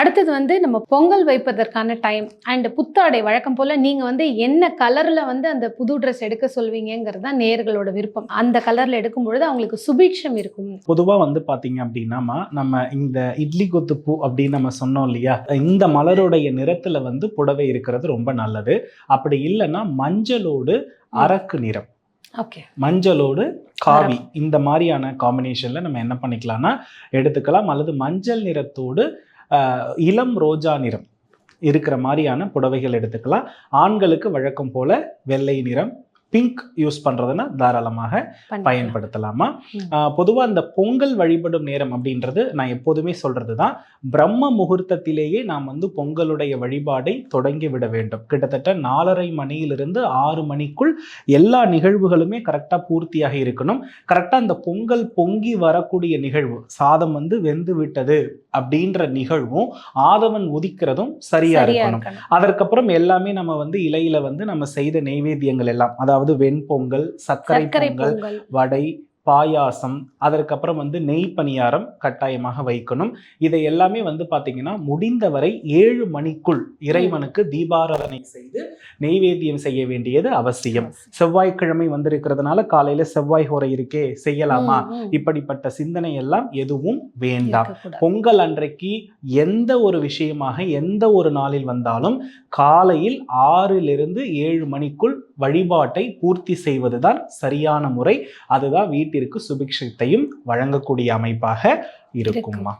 அடுத்தது வந்து நம்ம பொங்கல் வைப்பதற்கான டைம் அண்ட் புத்தாடை வழக்கம் போல நீங்க வந்து என்ன கலர்ல வந்து அந்த புது ட்ரெஸ் எடுக்க சொல்வீங்கிறது தான் நேர்களோட விருப்பம். அந்த கலர்ல எடுக்கும் பொழுது அவங்களுக்கு சுபீட்சம் இருக்கும். பொதுவா வந்து பாத்தீங்க அப்படின்னாமா நம்ம இந்த இட்லி கொத்து பூ அப்படின்னு நம்ம சொன்னோம் இல்லையா? இந்த மலருடைய நிறத்துல வந்து புடவை இருக்கிறது ரொம்ப நல்லது. அப்படி இல்லைன்னா மஞ்சளோடு அரக்கு நிறம். ஓகே மஞ்சளோடு காவி. இந்த மாதிரியான காம்பினேஷன்ல நம்ம என்ன பண்ணிக்கலாம்னா எடுத்துக்கலாம். அல்லது மஞ்சள் நிறத்தோடு இளம் ரோஜா நிறம் இருக்கிற மாதிரியான புடவைகள் எடுத்துக்கலாம். ஆண்களுக்கு வழக்கம் போல வெள்ளை நிறம் பிங்க் யூஸ் பண்றதுன்னா தாராளமாக பயன்படுத்தலாமா? ம். ஆஹ் பொதுவா இந்த பொங்கல் வழிபடும் நேரம் அப்படின்றது நான் எப்போதுமே சொல்றது தான். பிரம்ம முகூர்த்தத்திலேயே நாம் வந்து பொங்கலுடைய வழிபாடை தொடங்கி விட வேண்டும். கிட்டத்தட்ட நாலரை மணியிலிருந்து ஆறு மணிக்குள் எல்லா நிகழ்வுகளுமே கரெக்டா பூர்த்தியாக இருக்கணும். கரெக்டா அந்த பொங்கல் பொங்கி வரக்கூடிய நிகழ்வு சாதம் வந்து வெந்து விட்டது. அப்படின்ற நிகழ்வும் ஆதவன் உதிக்கிறதும் சரியா இருக்கணும். அதற்கப்புறம் எல்லாமே நம்ம வந்து இலையில வந்து நம்ம செய்த நெய்வேத்தியங்கள் எல்லாம் அதாவது வெண்பொங்கல் சர்க்கரை பொங்கல். வடை பாயாசம் அதற்கப்புறம் வந்து நெய் பணியாரம் கட்டாயமாக வைக்கணும். இதை எல்லாமே வந்து பார்த்தீங்கன்னா முடிந்தவரை ஏழு மணிக்குள் இறைவனுக்கு தீபாராதனை செய்து நெய்வேத்தியம் செய்ய வேண்டியது அவசியம். செவ்வாய்க்கிழமை வந்திருக்கிறதுனால காலையில செவ்வாய் ஹோரை இருக்கே செய்யலாமா. இப்படிப்பட்ட சிந்தனை எல்லாம் எதுவும் வேண்டாம். பொங்கல் அன்றைக்கு எந்த ஒரு விஷயமாக எந்த ஒரு நாளில் வந்தாலும் காலையில் ஆறிலிருந்து ஏழு மணிக்குள் வழிபாட்டை பூர்த்தி செய்வதுதான் சரியான முறை. அதுதான் வீட்டிற்கு சுபிக்ஷத்தையும் வழங்கக்கூடிய அமைப்பாக இருக்கும்மா.